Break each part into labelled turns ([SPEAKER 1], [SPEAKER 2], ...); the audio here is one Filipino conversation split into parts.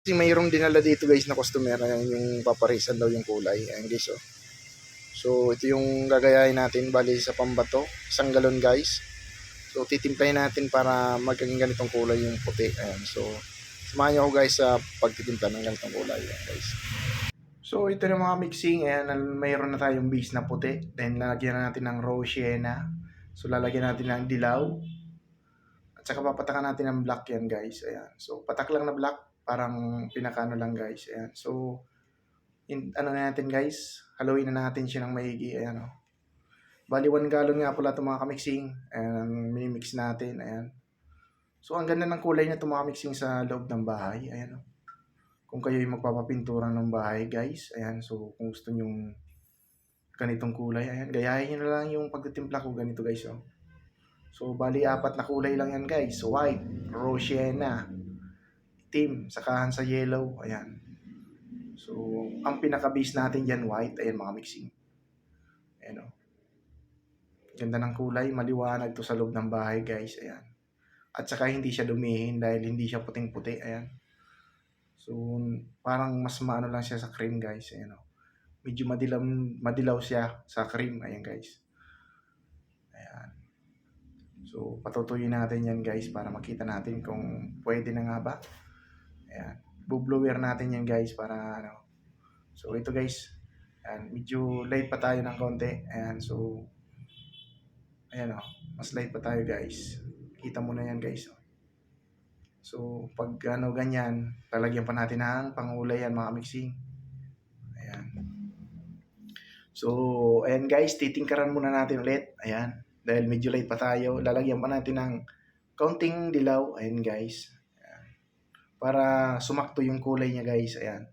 [SPEAKER 1] Kasi mayroong dinala dito guys na customer ayan yung paparisan daw yung kulay. Ayan guys oh. So ito yung gagayahin natin bali sa pambato, isang galon guys. So titimplahin natin para maging ganitong kulay yung puti. Ayan. So samahan niyo ako guys sa pagtitimpla ng ganitong kulay. Ayan guys. So ito na mga mixing. Ayan, mayroon na tayong base na puti. Then lalagyan na natin ng rose sienna. So lalagyan natin ng dilaw. At saka papatakan natin ng black yan guys. Ayan. So patak lang na black parang pinakano lang guys. Ayan. So, in, ano na natin guys, haluin na natin siya ng maigi. Ayan o. Bali, 1 gallon nga pala itong mga kamixing. Ayan, minimix natin. Ayan. So, ang ganda ng kulay na itong mga mixing sa loob ng bahay. Ayan o. Kung kayo yung magpapapintura ng bahay guys. Ayan, so kung gusto nyong ganitong kulay. Ayan, gayahin nyo na lang yung pagtitimpla ko ganito guys o. So, bali apat na kulay lang yan guys. White, rose sienna, itim, saka sa yellow, ayan. So, ang pinaka-base natin dyan, white, ayan mga mixing. Ayan o. Ganda ng kulay, maliwanag to sa loob ng bahay guys, ayan. At saka hindi siya dumihin dahil hindi siya puting-puti, ayan. So, parang mas maano lang siya sa cream guys, ayan o. Medyo madilaw, madilaw siya sa cream, ayan guys. Ayan. So, patutuyin natin yan guys para makita natin kung pwede na nga ba. Ayan. Bublower natin yan guys para ano. So ito guys. Ayan. Medyo light pa tayo ng konti. Ayan. So ayan o. Mas light pa tayo guys. Kita mo na yan guys. oh. So pag ano ganyan, lalagyan pa natin ng pangulay yan mga mixing. Ayan. So ayan guys, titingkaran muna natin ulit. Ayan. Dahil medyo light pa tayo, lalagyan pa natin ng kaunting dilaw. Ayan guys para sumakto yung kulay niya guys. Ayan.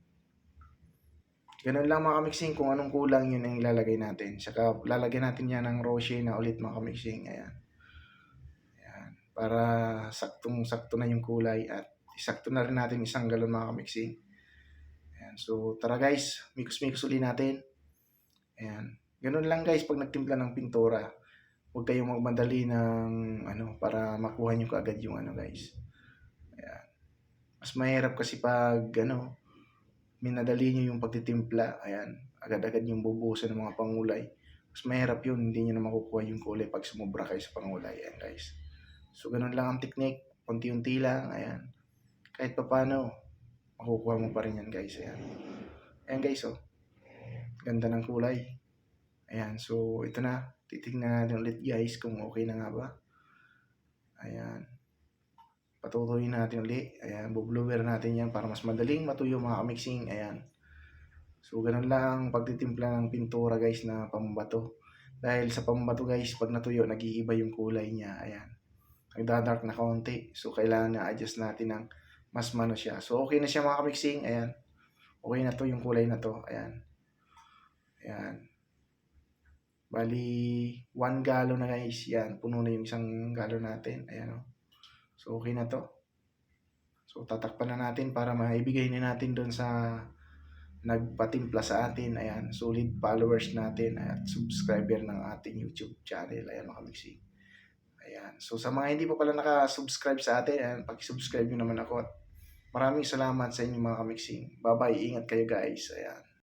[SPEAKER 1] Ganun lang mga kamixing kung anong kulang yun ang ilalagay natin. Saka lalagyan natin yan ng rosé na ulit mga kamixing. Ayan. Ayan. Para saktong sakto na yung kulay at isakto na rin natin isang galon mga kamixing. Ayan. So tara guys, mix-mix uli natin. Ayan. Ganun lang guys pag nagtimpla ng pintura. Huwag kayong magmadali ng ano para makuha nyo kaagad yung ano guys. Mas mahirap kasi pag ano, minadali nyo yung pagtitimpla, ayan, agad-agad yung bubuhusan ng mga pangulay. Mas mahirap yun, hindi nyo na makukuha yung kulay pag sumobra kayo sa pangulay, ayan guys. So, ganun lang ang technique, unti-unti lang, ayan. Kahit pa paano, makukuha mo pa rin yan guys, ayan. Ayan guys, oh. Ganda ng kulay. Ayan, so ito na. Titignan natin ulit guys kung okay na nga ba. Ayan patutuyin natin ulit. Ayan, bublower natin yan para mas madaling matuyo mga mixing. Ayan. So, ganun lang ang pagtitimpla ng pintura guys na pambato. Dahil sa pambato guys, pag natuyo, nag-iiba yung kulay niya. Ayan. Nagdadark na kaunti. So, kailangan na-adjust natin ng mas mano siya. So, okay na siya mga mixing. Ayan. Okay na to yung kulay na to. Ayan. Ayan. Bali, 1 gallon na guys. Yan, puno na yung isang gallon natin. Ayan o. So, okay na to. So, tatakpan na natin para maibigay na natin doon sa nagpatimpla sa atin. Ayan, solid followers natin at subscriber ng ating YouTube channel. Ayan, mga mixing. Ayan. So, sa mga hindi pa pala nakasubscribe sa atin, ayan, pag-subscribe nyo naman ako. Maraming salamat sa inyo mga kamixing. Bye-bye. Ingat kayo guys. Ayan.